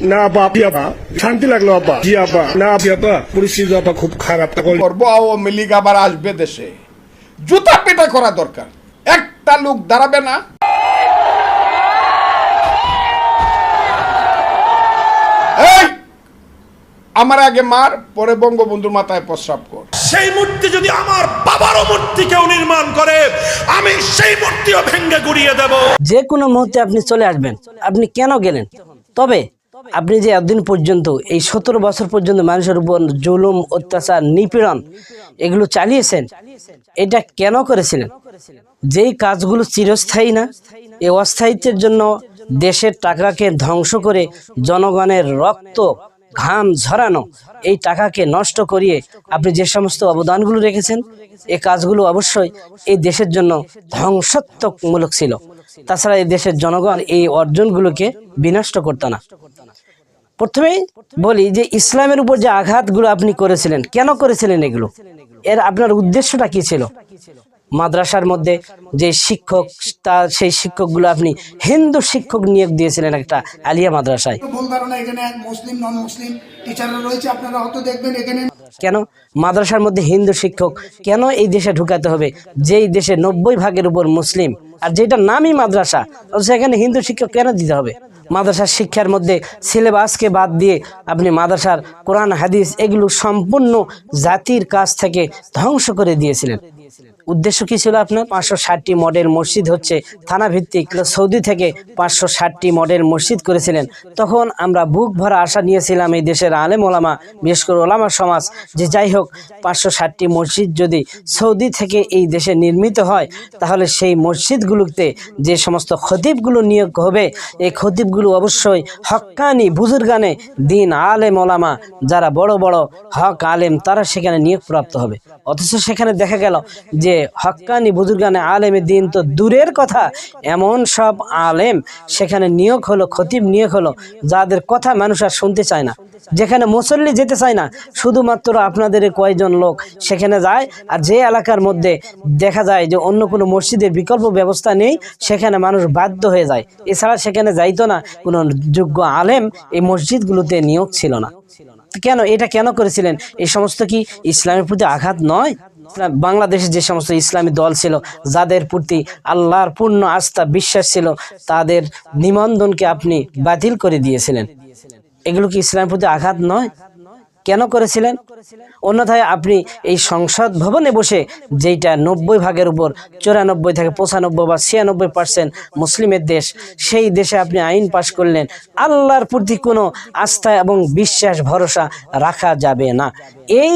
না আপা আপনি আপা শান্তি লাগল আপা জি আপা না আপনি আপা পরিস্থিতি আপা খুব খারাপ। করব আওয়ামী লীগ আবার আসবে দেশে। জুতা পেটা করা দরকার। একটা লোক দাঁড়াবে না। এই! আমার আগে মার পরে বঙ্গবন্ধুর মাথায় প্রস্রাব কর। সেই মূর্তি যদি আমার বাবারও মূর্তি কেউ নির্মাণ করে, আমি সেই মূর্তিও ভেঙ্গে গুড়িয়ে দেব। যে কোনো মুহূর্তে আপনি চলে আসবেন। আপনি কেন গেলেন? তবে আপনি যে এতদিন পর্যন্ত, এই সতেরো বছর পর্যন্ত মানুষের উপর জুলুম, অত্যাচার, নিপীড়ন এগুলো চালিয়েছেন, এটা কেন করেছিলেন? যেই কাজগুলো চিরস্থায়ী না, এই অস্থায়িত্বের জন্য দেশের টাকাকে ধ্বংস করে জনগণের রক্ত ঘাম ঝরানো এই টাকাকে নষ্ট করিয়ে আপনি যে সমস্ত অবদানগুলো রেখেছেন এই কাজগুলো অবশ্যই এই দেশের জন্য ধ্বংসাত্মকমূলক ছিল। তাছাড়া এই দেশের জনগণ এই অর্জনগুলোকে বিনষ্ট করতো না। প্রথমেই বলি যে ইসলামের উপর যে আঘাতগুলো আপনি করেছিলেন, কেন করেছিলেন এগুলো? এর আপনার উদ্দেশ্যটা কি ছিল? মাদ্রাসার মধ্যে যে শিক্ষক তার সেই শিক্ষকগুলো আপনি হিন্দু শিক্ষক নিয়োগ দিয়েছিলেন একটা আলিয়া মাদ্রাসায়। ভুল ধারণা এখানে মুসলিম নন মুসলিম টিচাররা রয়েছে আপনারা হয়তো দেখবেন এখানে কেন? মাদ্রাসার মধ্যে হিন্দু শিক্ষক কেন এই দেশে ঢুকাতে হবে? যেই দেশে নব্বই ভাগের উপর মুসলিম আর যেটা নামই মাদ্রাসা সেখানে হিন্দু শিক্ষক কেন দিতে হবে? মাদ্রাসার শিক্ষার মধ্যে সিলেবাসকে বাদ দিয়ে আপনি মাদ্রাসার কোরআন হাদিস এগুলো সম্পূর্ণ জাতির কাছ থেকে ধ্বংস করে দিয়েছিলেন। উদ্দেশ্য কি ছিল আপনার? পাঁচশো ষাটটি মডেল মসজিদ হচ্ছে থানা ভিত্তিক সৌদি থেকে পাঁচশো ষাটটি মডেল মসজিদ করেছিলেন। তখন আমরা বুক ভরা আশা নিয়েছিলাম এই দেশের আলেম ওলামা, বিশেষ করে ওলামা সমাজ, যে যাই হোক, পাঁচশো ষাটটি মসজিদ যদি সৌদি থেকে এই দেশে নির্মিত হয়, তাহলে সেই মসজিদগুলোতে যে সমস্ত খতিবগুলো নিয়োগ হবে, এই খতিবগুলো অবশ্যই হক্কানি বুজুর্গানে দিন আলেম ওলামা, যারা বড় বড় হক আলেম, তারা সেখানে নিয়োগপ্রাপ্ত হবে। অথচ সেখানে দেখা গেল যে হক্কানি বুজুর্গানে আলেমে দিন তো দূরের কথা। এমন সব আলেম সেখানে নিয়োগ হলো, খতিব নিয়োগ হলো, যাদের কথা মানুষ আর শুনতে চায় না। যেখানে মুসল্লি যেতে চায় না, শুধুমাত্র আপনাদের কয়েকজন লোক সেখানে যায় আর যে এলাকার মধ্যে দেখা যায় যে অন্য কোনো মসজিদের বিকল্প ব্যবস্থা নেই, সেখানে মানুষ বাধ্য হয়ে যায়। এছাড়া সেখানে যাইতো না কোনো যোগ্য আলেম, এই মসজিদগুলোতে নিয়োগ ছিল না। কেন, এটা কেন করেছিলেন? এই সমস্ত কি ইসলামের প্রতি আঘাত নয়? বাংলাদেশে যে সমস্ত ইসলামী দল ছিল, যাদের প্রতি আল্লাহর পূর্ণ আস্থা, বিশ্বাস ছিল, তাদের নিবন্ধনকে আপনি বাতিল করে দিয়েছিলেন। এগুলো কি ইসলামের প্রতি আঘাত নয়? কেন করেছিলেন? অন্যথায় আপনি এই সংসদ ভবনে বসে যেইটা নব্বই ভাগের উপর, চুরানব্বই থেকে পঁচানব্বই বা ছিয়ানব্বই পার্সেন্ট মুসলিমের দেশ, সেই দেশে আপনি আইন পাশ করলেন, আল্লাহর প্রতি কোনো আস্থা এবং বিশ্বাস, ভরসা রাখা যাবে না। এই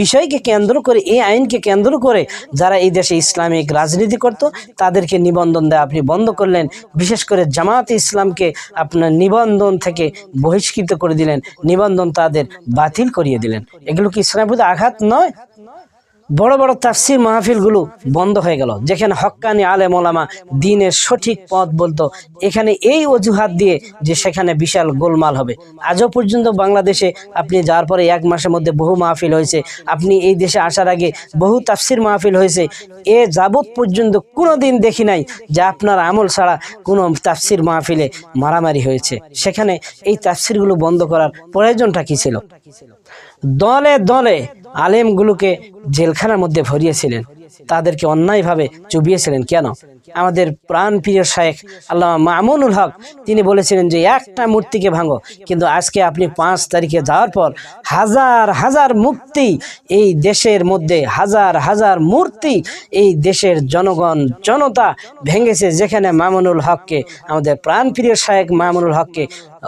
বিষয়কে কেন্দ্র করে, এই আইনকে কেন্দ্র করে যারা এই দেশে ইসলামিক রাজনীতি করত, তাদেরকে নিবন্ধন দেওয়া আপনি বন্ধ করলেন। বিশেষ করে জামাত ইসলামকে আপনার নিবন্ধন থেকে বহিষ্কৃত করে দিলেন। নিবন্ধন তাদের বাতিল করিয়ে দিলেন। এগুলো কি ইসলামের প্রতি আঘাত নয়? বড় বড় তাফসির মাহফিলগুলো বন্ধ হয়ে গেল। যেখানে হক্কানি আলে ওলামা দিনের সঠিক পথ বলতো, এখানে এই অজুহাত দিয়ে যে সেখানে বিশাল গোলমাল হবে। আজও পর্যন্ত বাংলাদেশে আপনি যাওয়ার পরে এক মাসের মধ্যে বহু মাহফিল হয়েছে। আপনি এই দেশে আসার আগে বহু তাফসির মাহফিল হয়েছে। এ যাবৎ পর্যন্ত কোনো দিন দেখি নাই যে আপনার আমল ছাড়া কোনো তাফসির মাহফিলে মারামারি হয়েছে। সেখানে এই তাফসিরগুলো বন্ধ করার প্রয়োজনটা কী ছিল? দলে দলে আলেমগুলোকে জেলখানার মধ্যে ভরিয়েছিলেন। তাদেরকে অন্যায়ভাবে চুবিয়েছিলেন। কেন? আমাদের প্রাণ প্রিয় শায়েখ আল্লাহ মামুনুল হক, তিনি বলেছিলেন যে একটা মূর্তিকে ভাঙো, কিন্তু আজকে আপনি পাঁচ তারিখে যাওয়ার পর হাজার হাজার মুক্তি এই দেশের মধ্যে, হাজার হাজার মূর্তি এই দেশের জনগণ, জনতা ভেঙেছে, যেখানে মামুনুল হককে, আমাদের প্রাণ প্রিয় শায়েক মামুনুল হককে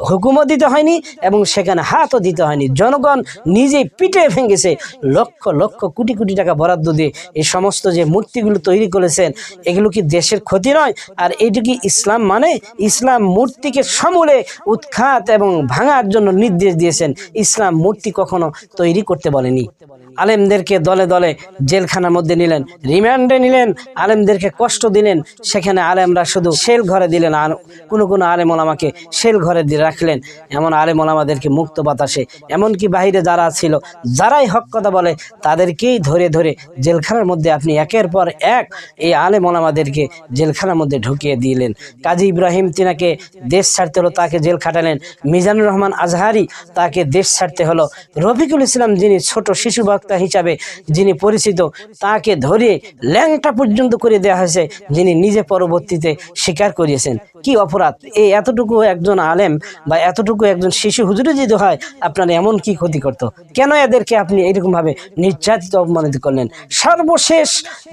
হুকুমও দিতে হয়নি এবং সেখানে হাতও দিতে হয়নি। জনগণ নিজে পিটে ভেঙেছে, লক্ষ লক্ষ, কোটি কোটি টাকা বরাদ্দ দিয়ে এই সমস্ত যে মূর্তিগুলো তৈরি করেছেন, এগুলো কি দেশের ক্ষতি নয়? আর এইটা কি ইসলাম মানে? ইসলাম মূর্তিকে সমূলে উৎখাত এবং ভাঙার জন্য নির্দেশ দিয়েছেন। ইসলাম মূর্তি কখনো তৈরি করতে বলেনি। আলেমদেরকে দলে দলে জেলখানার মধ্যে নিলেন, রিমান্ডে নিলেন, আলেমদেরকে কষ্ট দিলেন, সেখানে আলেমরা শুধু সেল ঘরে দিলেন আর কোনো কোনো আলেম ওলামাকে সেল ঘরে দিয়ে রাখলেন। এমন আলেম ওলামাদেরকে মুক্ত বাতাসে, এমনকি বাইরে যারা ছিল, যারাই হক কথা বলে, তাদেরকেই ধরে ধরে জেলখানার মধ্যে আপনি একের পর এক এই আলেম ওলামাদেরকে জেলখানার মধ্যে ঢুকিয়ে দিলেন। কাজী ইব্রাহিম তিনাকে দেশ ছাড়তে হলো, তাকে জেল খাটালেন। মিজানুর রহমান আজহারি তাকে দেশ ছাড়তে হলো। রফিকুল ইসলাম যিনি ছোট শিশু বক্তা হিসাবে যিনি পরিচিত, তাকে ধরে ল্যাংটা পর্যন্ত করে দেওয়া হয়েছে, যিনি নিজে পরবর্তীতে স্বীকার করিয়েছেন। কি অপরাধ? এই এতটুকু একজন আলেম বা এতটুকু একজন শিশু হুজুরে যদি হয়, আপনার এমন কি ক্ষতি করতো? কেন এদেরকে আপনি এরকম ভাবে নির্যাতিত, অপমানিত করলেন? সর্বশেষ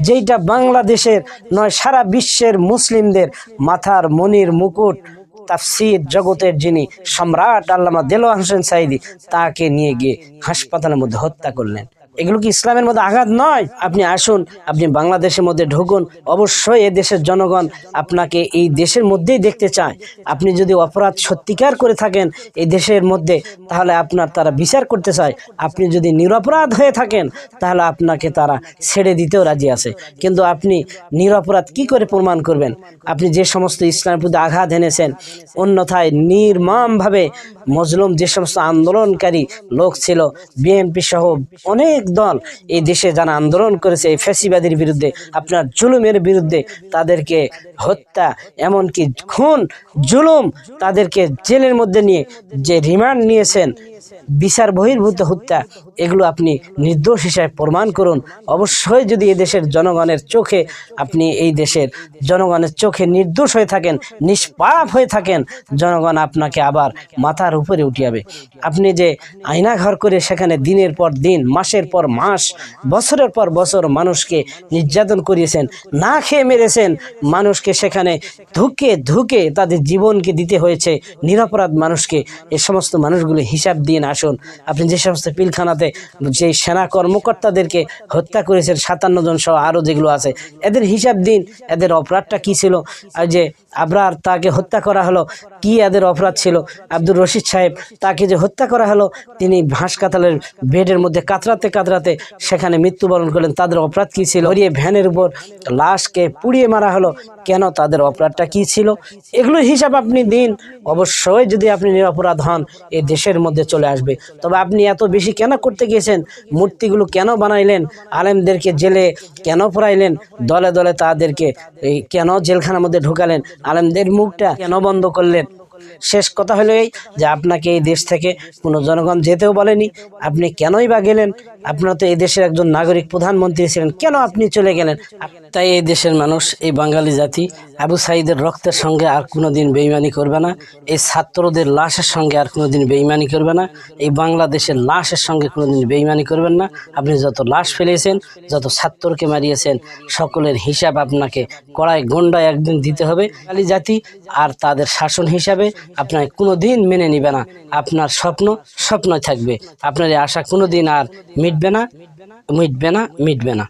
যেইটা বাংলাদেশের নয়, সারা বিশ্বের মুসলিমদের মাথার মনির মুকুট, তাফসির জগতের যিনি সম্রাট আল্লামা দেলোয়ার হোসেন সাইদি তাকে নিয়ে গিয়ে হাসপাতালের মধ্যে হত্যা করলেন। এগুলো কি ইসলামের মধ্যে আঘাত নয়? আপনি আসুন, আপনি বাংলাদেশের মধ্যে ঢুকুন। অবশ্যই এ দেশের জনগণ আপনাকে এই দেশের মধ্যেই দেখতে চায়। আপনি যদি অপরাধ সত্যিকার করে থাকেন এই দেশের মধ্যে, তাহলে আপনার তারা বিচার করতে চায়। আপনি যদি নিরপরাধ হয়ে থাকেন, তাহলে আপনাকে তারা ছেড়ে দিতেও রাজি আছে। কিন্তু আপনি নিরপরাধ কি করে প্রমাণ করবেন? আপনি যে সমস্ত ইসলামের প্রতি আঘাত এনেছেন, অন্যথায় নির্মমভাবে মজলুম যে সমস্ত আন্দোলনকারী লোক ছিল, বিএনপি সহ অনেক দল এই দেশে যারা আন্দোলন করেছে, এই ফ্যাসিবাদের বিরুদ্ধে, আপনার জুলুমের বিরুদ্ধে তাদেরকে হত্যা, এমনকি খুন, জুলুম তাদেরকে জেলের মধ্যে নিয়ে যে রিমান্ড নিয়েছেন, বিচার বহির্ভূত হত্যা, এগুলো আপনি নির্দোষ হিসাবে প্রমাণ করুন। অবশ্যই যদি এই দেশের জনগণের চোখে আপনি এই দেশের জনগণের চোখে নির্দোষ হয়ে থাকেন, নিষ্পাপ হয়ে থাকেন, জনগণ আপনাকে আবার মাথার উপরে উঠিয়াবে আপনি যে আয়না ঘর করে সেখানে দিনের পর দিন, মাসের পর মাস, বছরের পর বছর মানুষকে নির্যাতন করিয়েছেন, না খেয়ে মেরেছেন, মানুষকে সেখানে ধুকে ধুকে তাদের জীবনকে দিতে হয়েছে, নিরাপরাধ মানুষকে। এ সমস্ত মানুষগুলো হিসাব দিন আসুন। আপনি যে সমস্ত পিলখানাতে যে সেনা কর্মকর্তাদেরকে হত্যা করেছেন, সাতান্ন জন সহ আরও যেগুলো আছে, এদের হিসাব দিন, এদের অপরাধটা কি ছিল? যে আবরার তাকে হত্যা করা হলো, কি এদের অপরাধ ছিল? আব্দুর রশিদ সাহেব তাকে যে হত্যা করা হলো, তিনি হাসপাতালের বেডের মধ্যে কাতরাতে কাতরাতে সেখানে মৃত্যুবরণ করলেন। তাদের অপরাধ কি ছিল? হরিয়ে ভ্যানের উপর লাশকে পুড়িয়ে মারা হলো। কেন তাদের অপরাধটা কি ছিল? এগুলো হিসাব আপনি দিন। অবশ্যই যদি আপনি নিরাপরাধ হন এই দেশের মধ্যে চলে আসবে। তবে আপনি এত বেশি কেন করতে গিয়েছেন? মূর্তিগুলো কেন বানাইলেন? আলেমদেরকে জেলে কেন পড়াইলেন দলে দলে তাদেরকে এই কেন জেলখানার মধ্যে ঢুকালেন? আলেমদের মুখটা কেন বন্ধ করলেন? শেষ কথা হলো এই যে আপনাকে এই দেশ থেকে কোনো জনগণ যেতেও বলেনি। আপনি কেনই বা গেলেন? আপনারা তো এই দেশের একজন নাগরিক, প্রধানমন্ত্রী ছিলেন, কেন আপনি চলে গেলেন? তাই এই দেশের মানুষ, এই বাঙালি জাতি, আবু সাইদের রক্তের সঙ্গে আর কোনোদিন বেইমানি করবে না, এই ছাত্রদের লাশের সঙ্গে আর কোনোদিন বেইমানি করবে না, এই বাংলাদেশের লাশের সঙ্গে কোনোদিন বেইমানি করবেন না। আপনি যত লাশ ফেলেছেন, যত ছাত্রকে মারিয়েছেন, সকলের হিসাব আপনাকে কড়াই গন্ডায় একদিন দিতে হবে। বাঙালি জাতি আর তাদের শাসন হিসাবে আপনার কোনো দিন মেনে নিবে না। আপনার স্বপ্ন স্বপ্নই থাকবে। আপনার এই আশা কোনো দিন আর মিটবে না মিটবে না মিটবে না